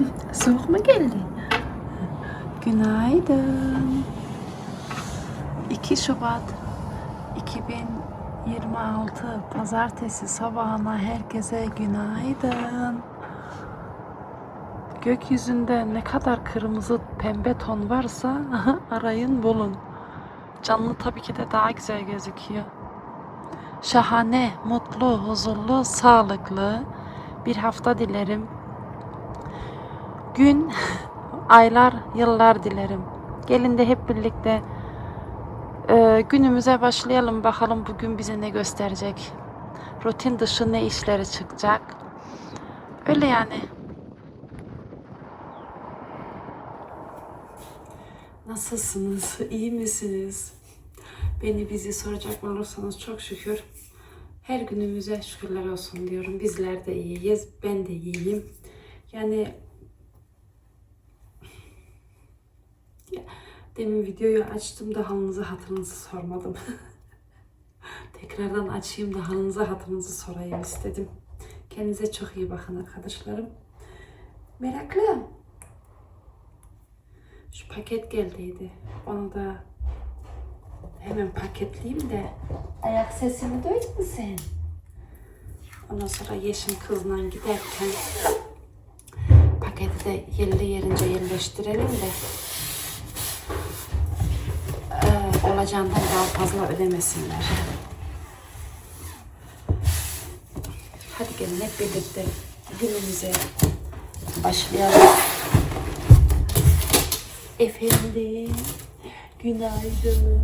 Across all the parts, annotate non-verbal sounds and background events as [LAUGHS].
[LAUGHS] Soğuk mu geldi? Günaydın. 2 Şubat 2026 Pazartesi sabahına herkese günaydın. Gökyüzünde ne kadar kırmızı pembe ton varsa [LAUGHS] arayın bulun. Canlı tabii ki de daha güzel gözüküyor. Şahane, mutlu, huzurlu, sağlıklı bir hafta dilerim. Gün, aylar, yıllar dilerim. Gelin de hep birlikte e, günümüze başlayalım bakalım bugün bize ne gösterecek. Rutin dışı ne işleri çıkacak. Öyle yani. Nasılsınız? İyi misiniz? Beni bizi soracak olursanız çok şükür. Her günümüze şükürler olsun diyorum. Bizler de iyiyiz. Ben de iyiyim. Yani Ya, demin videoyu açtım da halınızı hatırınızı sormadım. [LAUGHS] Tekrardan açayım da halınızı hatırınızı sorayım istedim. Kendinize çok iyi bakın arkadaşlarım. Meraklı. Şu paket geldiydi. Onu da hemen paketleyeyim de ayak sesini duydun mu sen? Ondan sonra Yeşim kızla giderken paketi de yerli yerince yerleştirelim de eee, olacağından daha fazla ödemesinler. Hadi gelin hep birlikte günümüze başlayalım. Efendim, günaydın.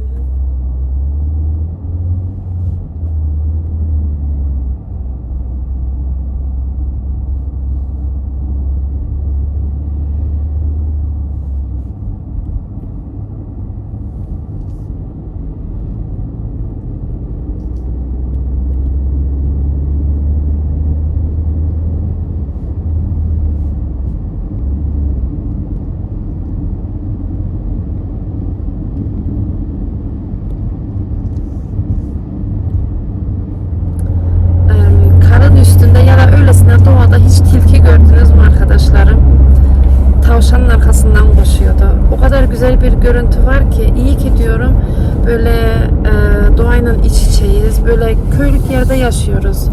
Em, karın üstünde ya da öylesine doğada hiç tilki gördünüz mü arkadaşlarım? Tavşanın arkasından koşuyordu. O kadar güzel görüntü var ki iyi ki diyorum böyle e, doğayla iç içeyiz. Böyle köylük yerde yaşıyoruz.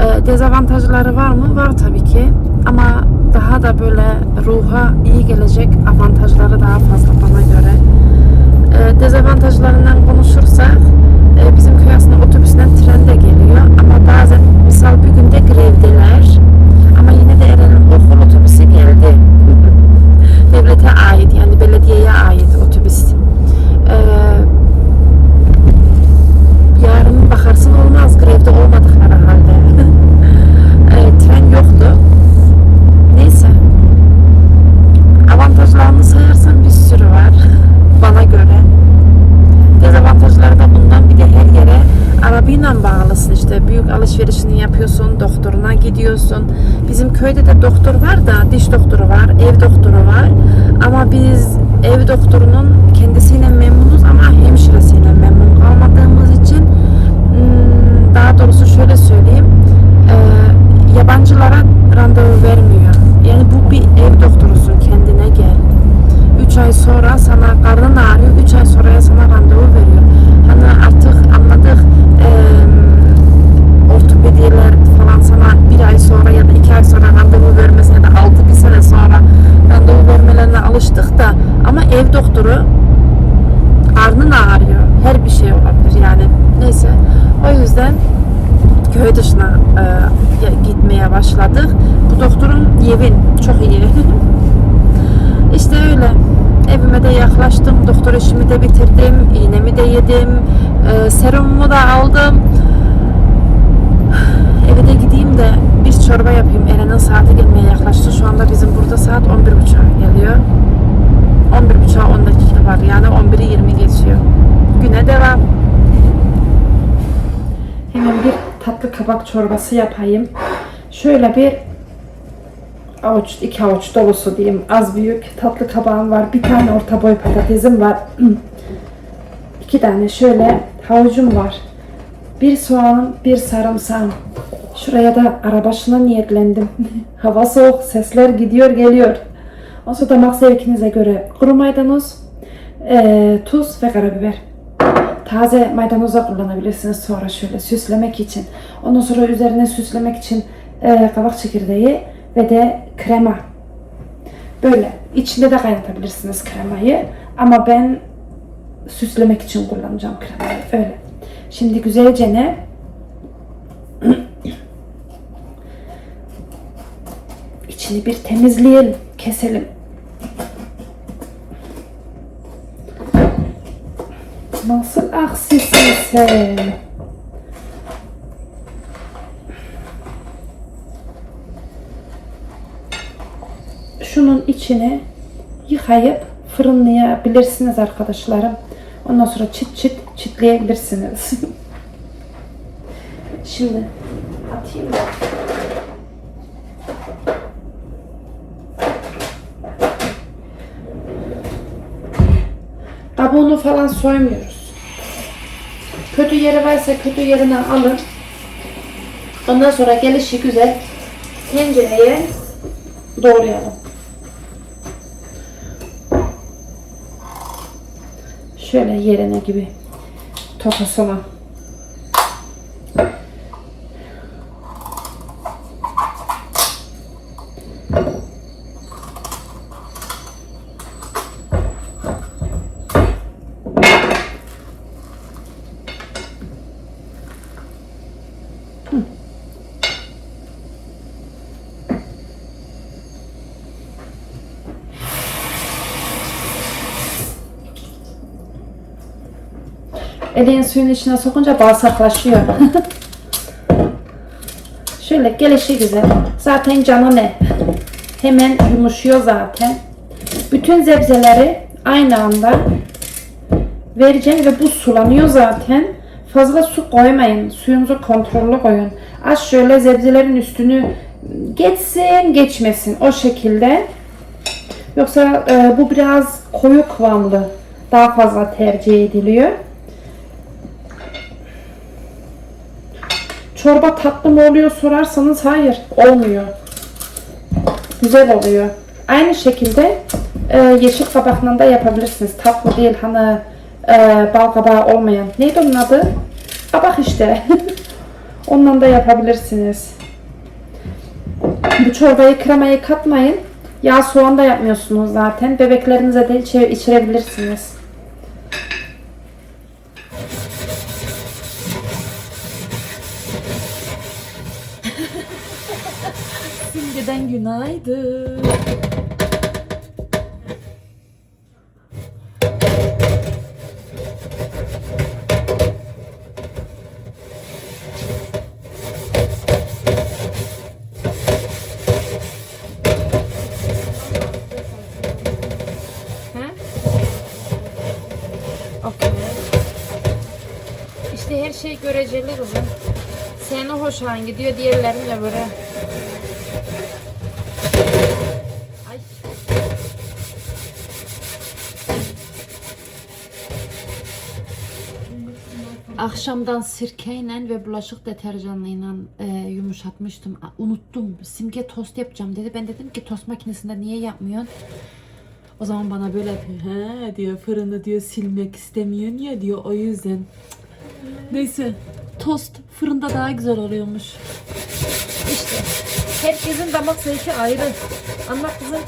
E, dezavantajları var mı? Var tabii ki. Ama daha da böyle ruha iyi gelecek avantajları daha fazla bana göre. E, dezavantajlarından konuşursak e, bizim köy aslında otobüsden tren de geliyor ama bazen misal bir günde grevdeler ama yine de Eren'in okul otobüsü geldi. Devlete ait yani belediyeye ait otobüs. E, yarın bakarsın olmaz grevde olmadıkları halde. [LAUGHS] e, tren yoktu. Neyse. Avantajlarını sayarsan bir sürü var [LAUGHS] bana göre. Alışverişini yapıyorsun, doktoruna gidiyorsun. Bizim köyde de doktor var da diş doktoru var, ev doktoru var. Ama biz ev doktorunun kendisiyle memnunuz ama hemşiresiyle memnun kalmadığımız için hmm, daha doğrusu şöyle söyleyeyim. eee, yabancılara randevu vermiyor. Yani bu bir ev doktorusun kendine gel. 3 ay sonra sana karnın ağrıyor, 3 ay sonraya sana randevu veriyor. Hani artık anladık ortopediler falan sana bir ay sonra ya da iki ay sonra randevu vermesine da altı bir sene sonra randevu vermelerine alıştık da ama ev doktoru karnın ağrıyor. Her bir şey olabilir yani. Neyse. O yüzden köy dışına e, gitmeye başladık. Bu doktorun yevin çok iyi. [LAUGHS] İşte öyle. Evime de yaklaştım. Doktor işimi de bitirdim. iğnemi de yedim. E, serumumu da aldım. Eve de gideyim de bir çorba yapayım. Eren'in saati gelmeye yaklaştı. Şu anda bizim burada saat 11.30 geliyor. 11.30'a 10 dakika var. Yani 11'i 20 geçiyor. Güne devam. Hemen bir tatlı kabak çorbası yapayım. Şöyle bir avuç, iki avuç dolusu diyeyim. Az büyük tatlı kabağım var. Bir tane orta boy patatesim var. [CLEARS THROAT] iki tane şöyle havucum var. Bir soğanım, bir sarımsağım. Şuraya da arabaşına niyetlendim. [LAUGHS] Hava soğuk, sesler gidiyor geliyor. O sonra damak zevkinize göre kuru maydanoz, eee, tuz ve karabiber. Taze maydanoza kullanabilirsiniz sonra şöyle süslemek için. Ondan sonra üzerine süslemek için eee kabak çekirdeği ve de krema. Böyle içinde de kaynatabilirsiniz kremayı. Ama ben süslemek için kullanacağım kremayı. Öyle. Şimdi güzelce ne? İçini bir temizleyelim, keselim. Nasıl aksisin sen? Şunun içine yıkayıp fırınlayabilirsiniz arkadaşlarım. Ondan sonra çıt çıt çitleyebilirsiniz. [LAUGHS] Şimdi atayım mı? Kabuğunu falan soymuyoruz. Kötü yeri varsa kötü yerinden alın. Ondan sonra gelişi güzel tencereye doğrayalım. Şöyle yerine gibi tokasına. Elin suyun içine sokunca bağırsaklaşıyor. [LAUGHS] Şöyle gelişi güzel. Zaten canı ne? Hemen yumuşuyor zaten. Bütün sebzeleri aynı anda vereceğim ve bu sulanıyor zaten. Fazla su koymayın. Suyunuzu kontrollü koyun. Az şöyle sebzelerin üstünü geçsin geçmesin o şekilde. Yoksa e, bu biraz koyu kıvamlı. Daha fazla tercih ediliyor. Çorba tatlı mı oluyor sorarsanız hayır olmuyor. Güzel oluyor. Aynı şekilde e, yeşil kabakla da yapabilirsiniz. Tatlı değil hani e, bal kabağı olmayan. Neydi onun adı? Kabak işte. [LAUGHS] Ondan da yapabilirsiniz. Bu çorbayı kremayı katmayın. Yağ soğan da yapmıyorsunuz zaten. Bebeklerinize de içirebilirsiniz. Günaydın. İşte her şey göreceli kızım. Senin hoşuna gidiyor, diğerlerin de böyle. Akşamdan sirkeyle ve bulaşık deterjanıyla e, yumuşatmıştım. Unuttum. Simge tost yapacağım dedi. Ben dedim ki tost makinesinde niye yapmıyorsun? O zaman bana böyle. He diyor fırını diyor silmek istemiyorsun ya diyor o yüzden. Neyse tost fırında daha güzel oluyormuş. İşte herkesin damak zevki ayrı. Anlat kızım.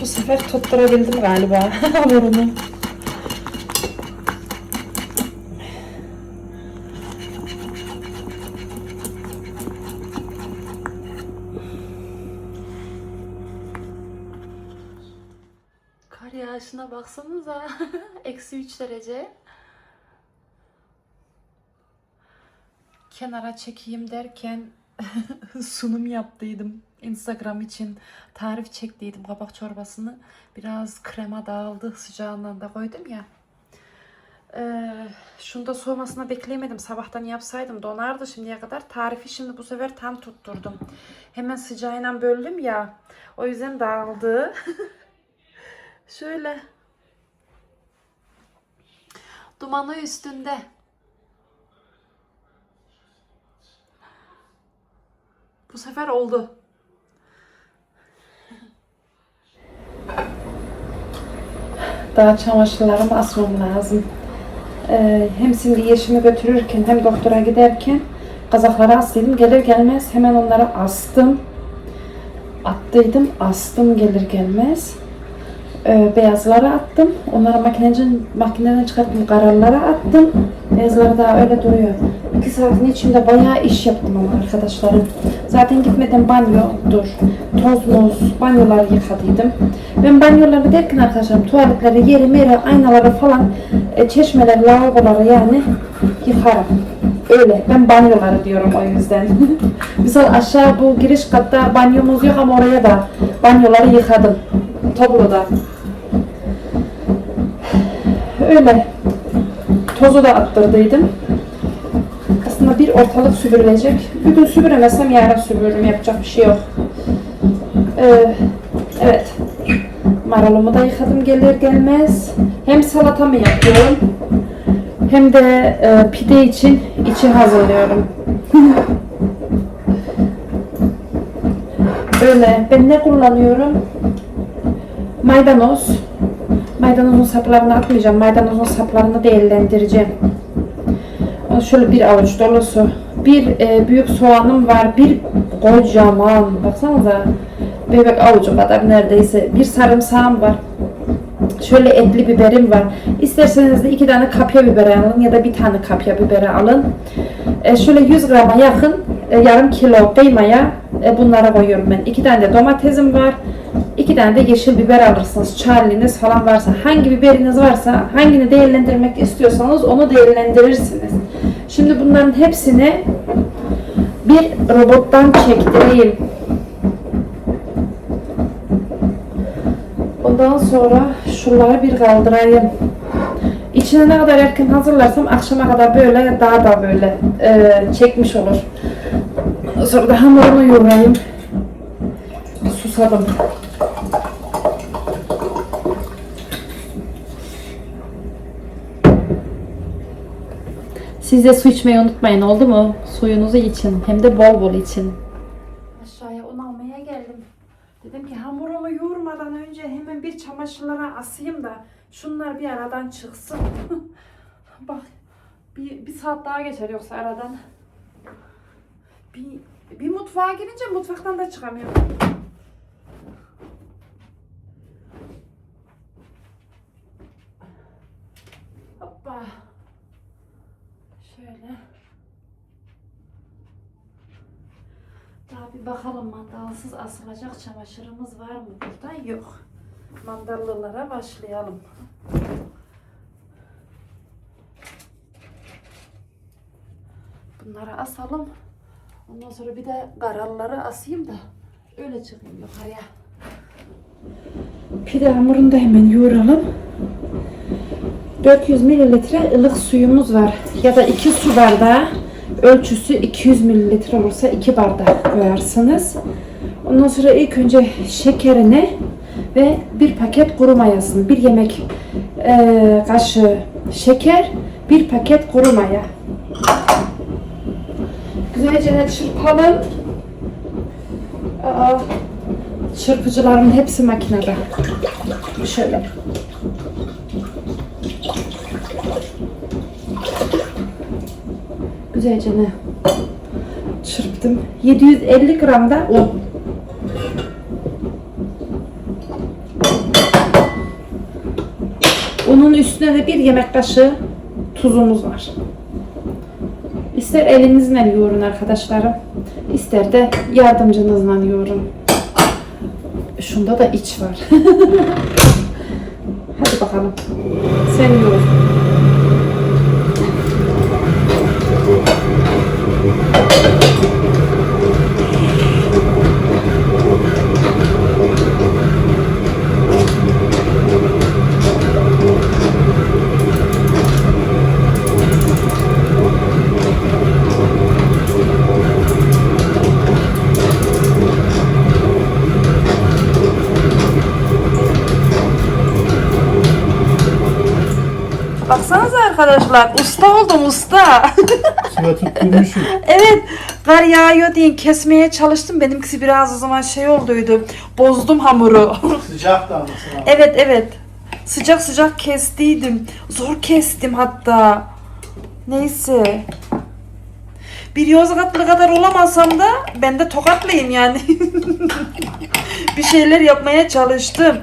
Bu sefer tutturabildim galiba [LAUGHS] hamurunu. Kar yağışına baksanıza. [LAUGHS] Eksi 3 derece. Kenara çekeyim derken [LAUGHS] sunum yaptıydım. Instagram için tarif çektiydim kabak çorbasını. Biraz krema dağıldı sıcağından da koydum ya. Ee, şunu da soğumasına bekleyemedim. Sabahtan yapsaydım donardı şimdiye kadar. Tarifi şimdi bu sefer tam tutturdum. Hemen sıcağıyla böldüm ya. O yüzden dağıldı. [LAUGHS] Şöyle. Dumanı üstünde. Bu sefer oldu. Daha çamaşırlarımı asmam lazım. Ee, hem şimdi yeşimi götürürken hem doktora giderken kazakları asıyordum. Gelir gelmez hemen onları astım. Attıydım, astım gelir gelmez. Ee, beyazları attım. Onları makineden, makineden çıkarttım. Kararlara attım. Beyazları daha öyle duruyor. İki saatin içinde bayağı iş yaptım ama arkadaşlarım. Zaten gitmeden banyo, dur. Toz moz, banyoları yıkadıydım. Ben banyoları derken arkadaşlarım tuvaletleri, yeri, meri, aynaları falan, e, çeşmeleri, lavaboları yani yıkarım. Öyle. Ben banyoları diyorum o yüzden. [LAUGHS] Misal aşağı bu giriş katta banyomuz yok ama oraya da banyoları yıkadım. Topluda. [SIGHS] Öyle. Tozu da attırdıydım. Bir ortalık süpürülecek. Bugün süpüremezsem yarın süpürürüm. Yapacak bir şey yok. Ee, evet. Marulumu da yıkadım gelir gelmez. Hem salatamı yapıyorum. Hem de e, pide için içi hazırlıyorum. Böyle. Ben ne kullanıyorum? Maydanoz. Maydanozun saplarını atmayacağım. Maydanozun saplarını değerlendireceğim. Şöyle bir avuç dolusu. Bir e, büyük soğanım var. Bir kocaman. Baksanıza. Bebek avucu kadar neredeyse. Bir sarımsağım var. Şöyle etli biberim var. İsterseniz de iki tane kapya biber alın ya da bir tane kapya biberi alın. E, şöyle 100 grama yakın e, yarım kilo kıymaya e, bunlara koyuyorum ben. İki tane de domatesim var. İki tane de yeşil biber alırsınız. Charlie'niz falan varsa, hangi biberiniz varsa, hangini değerlendirmek istiyorsanız onu değerlendirirsiniz. Şimdi bunların hepsini bir robottan çektireyim. Ondan sonra şunları bir kaldırayım. İçine ne kadar erken hazırlarsam akşama kadar böyle daha da böyle e, çekmiş olur. Sonra da hamurunu yoğurayım. Susadım. Siz de su içmeyi unutmayın oldu mu? Suyunuzu için hem de bol bol için. Aşağıya un almaya geldim. Dedim ki hamurumu yoğurmadan önce hemen bir çamaşırlara asayım da şunlar bir aradan çıksın. [LAUGHS] Bak bir, bir saat daha geçer yoksa aradan. Bir, bir mutfağa girince mutfaktan da çıkamıyorum. Hoppa. Şöyle. Daha bir bakalım mandalsız asılacak çamaşırımız var mı burada? Yok. Mandallılara başlayalım. Bunları asalım. Ondan sonra bir de karalları asayım da öyle çıkayım yukarıya. Pide hamurunu da hemen yoğuralım. 400 mililitre ılık suyumuz var. Ya da 2 su bardağı ölçüsü 200 mililitre olursa 2 bardak koyarsınız. Ondan sonra ilk önce şekerini ve bir paket kuru mayasını, bir yemek eee, kaşığı şeker, bir paket kuru maya. Güzelce çırpalım. Aa, çırpıcıların hepsi makinede. Şöyle. Güzelce ne? Çırptım. 750 gram da un. Unun üstüne de bir yemek kaşığı tuzumuz var. İster elinizle yoğurun arkadaşlarım. ister de yardımcınızla yoğurun. Şunda da iç var. [LAUGHS] Hadi bakalım. Sen yoğur. Arkadaşlar. Usta oldum usta. [LAUGHS] Sıra tutturmuşum. evet kar yağıyor diye kesmeye çalıştım. Benimkisi biraz o zaman şey olduydu. Bozdum hamuru. [LAUGHS] Sıcak da anlasın abi. evet evet. Sıcak sıcak kestiydim. Zor kestim hatta. Neyse. Bir Yozgatlı kadar olamasam da ben de tokatlıyım yani. [LAUGHS] bir şeyler yapmaya çalıştım.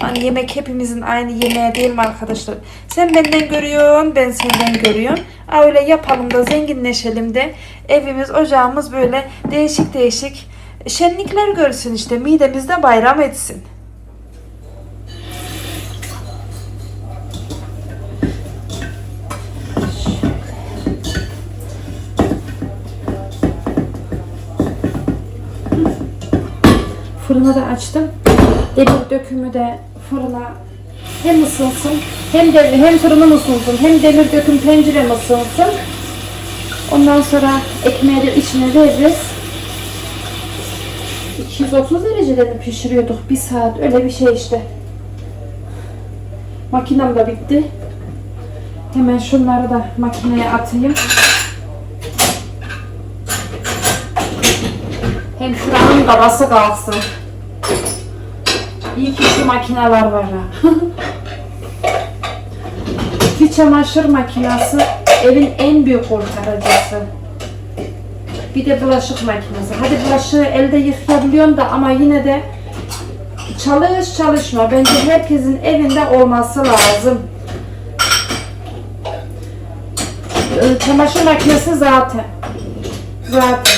Hani yemek hepimizin aynı yemeği değil mi arkadaşlar? Sen benden görüyorsun, ben senden görüyorum. Öyle yapalım da zenginleşelim de evimiz, ocağımız böyle değişik değişik şenlikler görsün işte. Midemizde bayram etsin. Fırını da açtım. Demir dökümü de fırına hem ısınsın hem de hem fırınım ısınsın hem demir döküm tencerem ısınsın. Ondan sonra ekmeği de içine veririz. 230 derecede mi pişiriyorduk? Bir saat öyle bir şey işte. Makinem de bitti. Hemen şunları da makineye atayım. Hem şuranın kabası kalsın. İyi ki şu makineler var ha. [LAUGHS] İki çamaşır makinesi evin en büyük kurtarıcısı. Bir de bulaşık makinesi. Hadi bulaşığı elde yıkayabiliyorsun da ama yine de çalış çalışma. Bence herkesin evinde olması lazım. Ee, Çamaşır makinesi zaten. Zaten.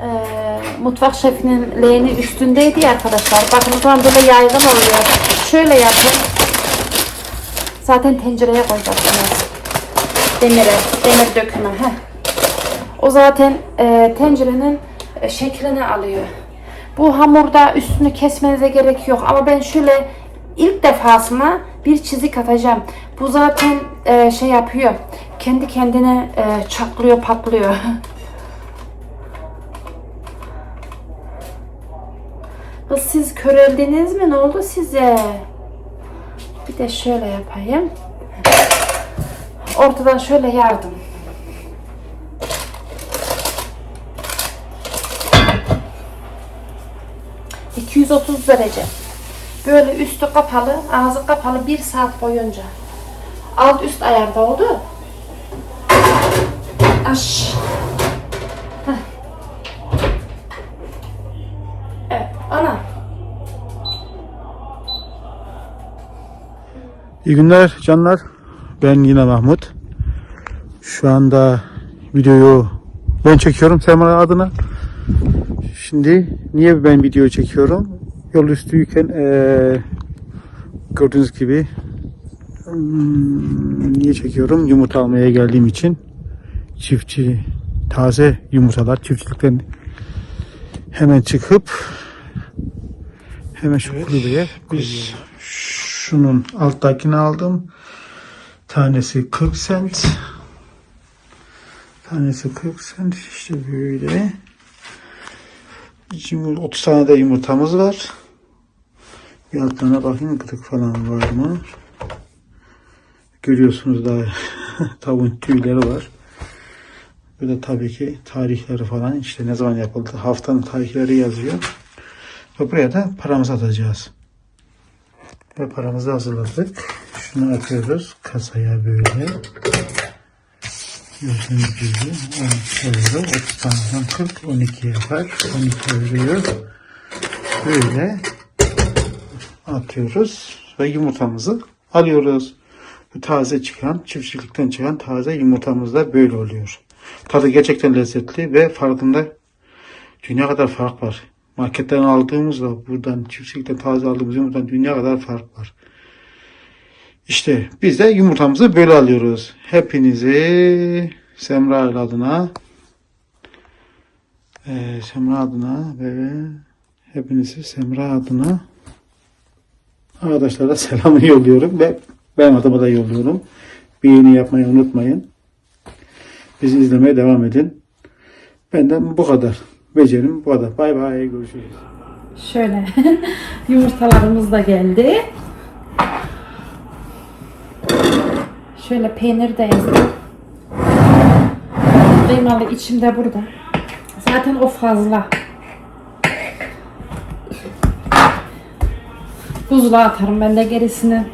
Ee, mutfak şefinin leğeni üstündeydi ya arkadaşlar. Bakın o zaman böyle yaygın oluyor. Şöyle yapın. Zaten tencereye koyacaksınız. Demire, demir dökümü. Heh. O zaten e, tencerenin e, şeklini alıyor. Bu hamurda üstünü kesmenize gerek yok. Ama ben şöyle ilk defasına bir çizik atacağım. Bu zaten e, şey yapıyor. Kendi kendine e, çatlıyor, patlıyor. [LAUGHS] siz köreldiniz mi? Ne oldu size? Bir de şöyle yapayım. Ortadan şöyle yardım. ...230 derece. Böyle üstü kapalı, ağzı kapalı bir saat boyunca. Alt üst ayarda oldu. Aş. İyi günler canlar. Ben yine Mahmut. Şu anda videoyu ben çekiyorum Semra adına. Şimdi niye ben video çekiyorum? Yol üstüyken eee gördüğünüz gibi hmm, niye çekiyorum? Yumurta almaya geldiğim için çiftçi taze yumurtalar çiftçilikten hemen çıkıp hemen şu kulübeye biz şunun alttakini aldım. Tanesi 40 cent. Tanesi 40 cent. İşte böyle. Şimdi 30 tane de yumurtamız var. Bir altlarına bakayım gıdık falan var mı? Görüyorsunuz daha [LAUGHS] tavuğun tüyleri var. Böyle tabii ki tarihleri falan işte ne zaman yapıldı haftanın tarihleri yazıyor. Ve buraya da paramızı atacağız. Ve paramızı hazırladık. Şunu atıyoruz kasaya böyle. Gördüğünüz gibi 12 euro, 30 taneden 40, 12 yapar. 12 euroyu böyle atıyoruz ve yumurtamızı alıyoruz. Bu taze çıkan, çiftçilikten çıkan taze yumurtamız da böyle oluyor. Tadı gerçekten lezzetli ve farkında dünya kadar fark var. Marketten aldığımızla buradan çiftçilikten taze aldığımız yumurtadan dünya kadar fark var. İşte biz de yumurtamızı böyle alıyoruz. Hepinizi Semra adına eee Semra adına ve hepinizi Semra adına arkadaşlara [LAUGHS] selamı yolluyorum ve ben adıma da yolluyorum. Beğeni yapmayı unutmayın. Bizi izlemeye devam edin. Benden bu kadar. Becerim bu kadar. Bay bay görüşürüz. Şöyle [LAUGHS] yumurtalarımız da geldi. Şöyle peynir de ezdim. İçimde burada. Zaten o fazla. Buzluğa atarım ben de gerisini.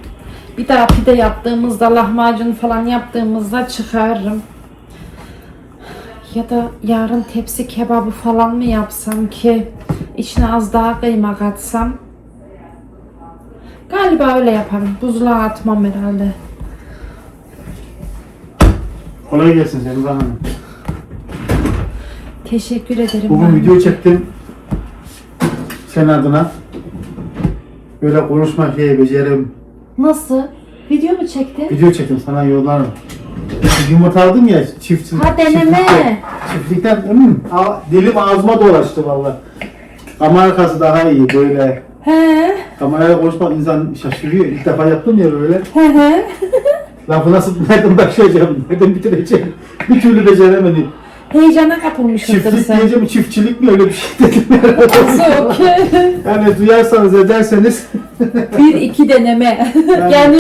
Bir daha pide yaptığımızda, lahmacun falan yaptığımızda çıkarırım. Ya da yarın tepsi kebabı falan mı yapsam ki içine az daha kıyma katsam. Galiba öyle yaparım. Buzluğa atmam herhalde. Kolay gelsin Selva Hanım. Teşekkür ederim. Bugün ben. video çektim. Sen adına. Böyle konuşma şeyi becerim. Nasıl? Video mu çektin? Video çektim sana yollarım. Yumurta aldım ya çift. Ha deneme. çiftlikten- Çiftlikten a- dilim ağzıma dolaştı valla. Kamera arkası daha iyi böyle. He. Kameraya konuşmak insan şaşırıyor. İlk defa yaptım ya böyle. He he. Lafı nasıl, nereden başlayacağım, nereden bitireceğim. Bir türlü beceremedim. Heyecana kapılmışsındır Çiftlik sen. diyeceğim, çiftçilik mi öyle bir şey dedim. [LAUGHS] Yani duyarsanız ederseniz Bir iki deneme. yani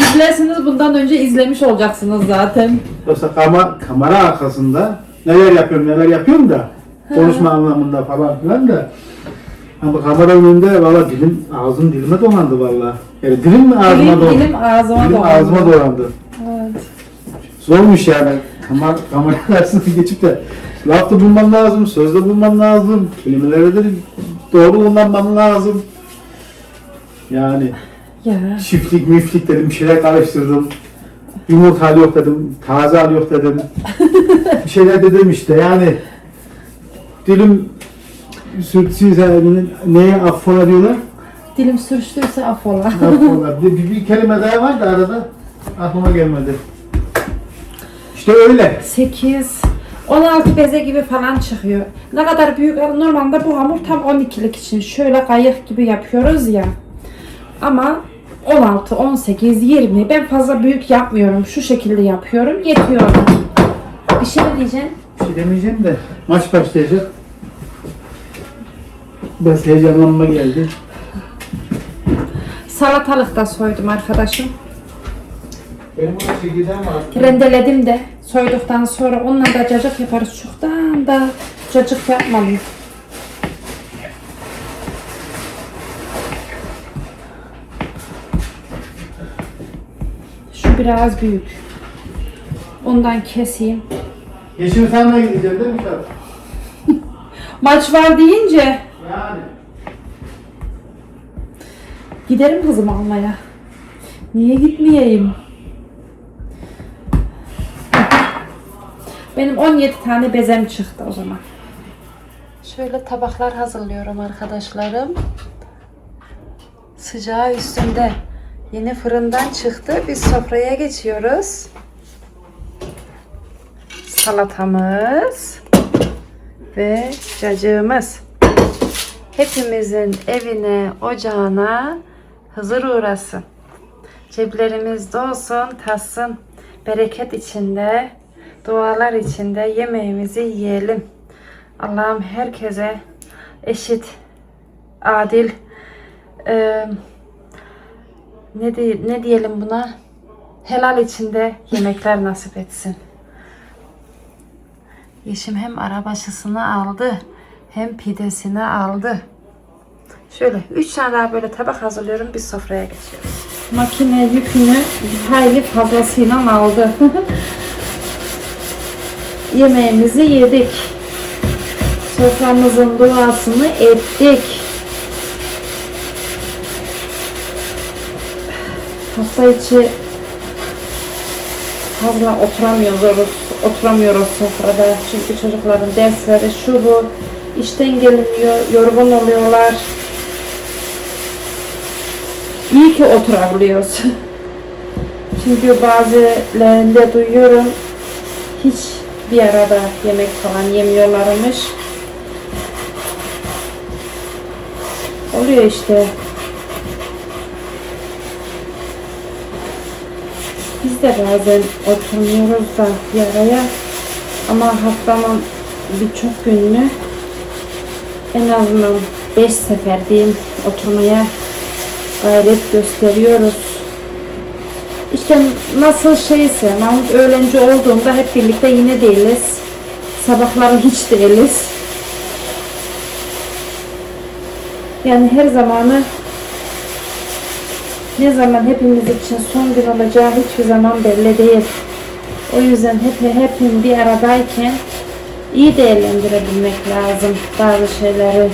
izlersiniz bundan önce izlemiş olacaksınız zaten. Yoksa kama, kamera arkasında neler yapıyorum neler yapıyorum da konuşma anlamında falan filan da ama kamera önünde valla dilim ağzım dilime dolandı valla. Yani dilim mi ağzıma Dilim, dolandı? dilim ağzıma Dilim dolandı. ağzıma dolandı. Evet. Zormuş yani. Kamera, kamera [LAUGHS] karşısına geçip de lafta bulman lazım, sözde bulman lazım, kelimeleri de doğru kullanman lazım. Yani Ya. çiftlik müflik dedim, bir şeyler karıştırdım. Yumurta yok dedim, taze yok dedim. bir şeyler dedim işte yani. Dilim sürtsüz yani neye affola diyorlar? Dilim sürçtüyse affola. Affola. [LAUGHS] bir, bir, bir kelime daha var da arada aklıma gelmedi. İşte öyle. 8 16 beze gibi falan çıkıyor. Ne kadar büyük normalde bu hamur tam 12'lik için şöyle kayık gibi yapıyoruz ya. Ama 16, 18, 20 ben fazla büyük yapmıyorum. Şu şekilde yapıyorum. Yetiyor. Bir şey mi diyeceksin? Bir şey demeyeceğim de maç başlayacak. Biraz heyecanlanma geldi. Salatalık da soydum arkadaşım. Benim burada çekirdeğim var. Rendeledim de soyduktan sonra onunla da cacık yaparız. Çoktan da cacık yapmalıyım. Biraz büyük. Ondan keseyim. Yeşil sana gideceğim değil mi Şah? [LAUGHS] Maç var deyince Yani. giderim kızımı almaya. Niye gitmeyeyim? Benim 17 tane bezem çıktı o zaman. Şöyle tabaklar hazırlıyorum arkadaşlarım. Sıcağı üstünde. Yeni fırından çıktı. Biz sofraya geçiyoruz. Salatamız ve cacığımız. Hepimizin evine, ocağına huzur uğrasın. Ceplerimiz dolsun, tassın. Bereket içinde, dualar içinde yemeğimizi yiyelim. Allah'ım herkese eşit, adil, e, ne, di- ne diyelim buna? Helal içinde yemekler [LAUGHS] nasip etsin. Yeşim hem arabaşısını aldı hem pidesini aldı. Şöyle üç tane daha böyle tabak hazırlıyorum. Biz sofraya geçiyoruz. Makine yükünü hayli fazlasıyla aldı. [LAUGHS] Yemeğimizi yedik. Soframızın duasını ettik. Hafta içi fazla oturamıyoruz, oturamıyoruz sofrada. Çünkü çocukların dersleri şu bu. işten geliniyor, yorgun oluyorlar. İyi ki oturabiliyoruz. [LAUGHS] Çünkü bazılarında duyuyorum hiç bir arada yemek falan yemiyorlarmış. Oluyor işte. Biz de bazen oturmuyoruz da bir araya. Ama haftanın birçok gününü en azından 5 sefer diyeyim oturmaya gayret gösteriyoruz. İşte nasıl şeyse Mahmut öğlenci olduğunda hep birlikte yine değiliz. Sabahları hiç değiliz. Yani her zamanı ne zaman hepimiz için son gün olacağı hiçbir zaman belli değil. O yüzden hep hepim bir aradayken iyi değerlendirebilmek lazım bazı şeyleri.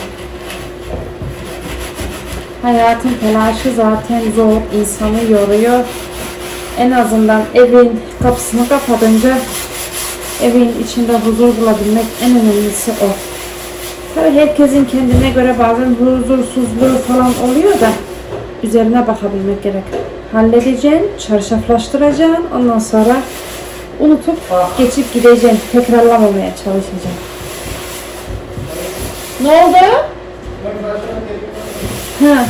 Hayatın telaşı zaten zor, insanı yoruyor. En azından evin kapısını kapatınca evin içinde huzur bulabilmek en önemlisi o. Tabii herkesin kendine göre bazen huzursuzluğu falan oluyor da üzerine bakabilmek gerek. Halledeceksin, çarşaflaştıracaksın, ondan sonra unutup geçip gideceksin. Tekrarlamamaya çalışacaksın. Ne oldu? Ha.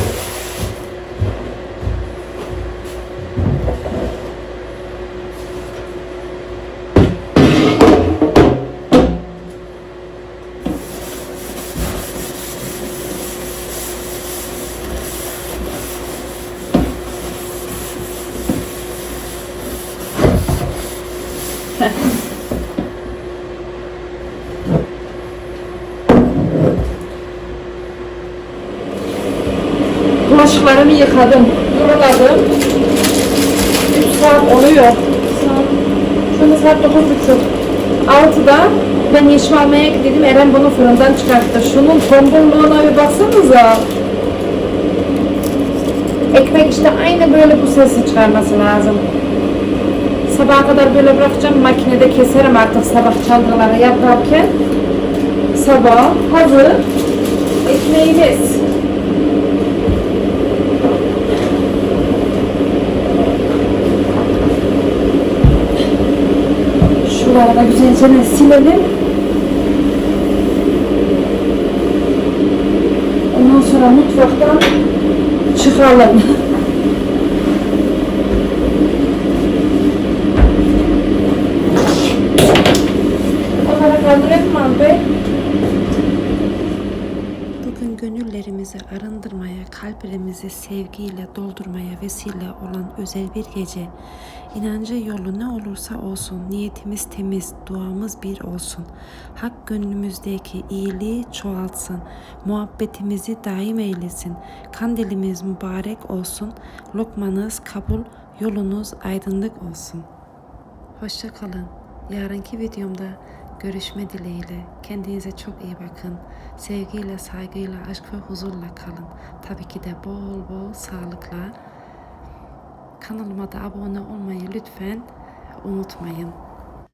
Bulaşıklarımı yıkadım, duruladım. 3 saat oluyor. Şu anda saat 9.30. 6'da ben yeşim almaya gittim. Eren bunu fırından çıkarttı. Şunun tombulluğuna bir baksanıza. Ekmek işte aynı böyle bu sesi çıkarması lazım. Sabaha kadar böyle bırakacağım. Makinede keserim artık sabah çalgıları yaparken. Sabah hazır. Ekmeğimiz. Şuraları da güzelce silelim. Ondan sonra mutfaktan çıkalım. Bugün gönüllerimizi arındırmaya, kalplerimizi sevgiyle doldurmaya vesile olan özel bir gece. İnancı yolu ne olursa olsun, niyetimiz temiz, duamız bir olsun. Hak gönlümüzdeki iyiliği çoğaltsın, muhabbetimizi daim eylesin. Kandilimiz mübarek olsun, lokmanız kabul, yolunuz aydınlık olsun. Hoşça kalın. Yarınki videomda görüşme dileğiyle. Kendinize çok iyi bakın. Sevgiyle, saygıyla, aşk ve huzurla kalın. Tabii ki de bol bol sağlıkla. Kanalıma da abone olmayı lütfen unutmayın.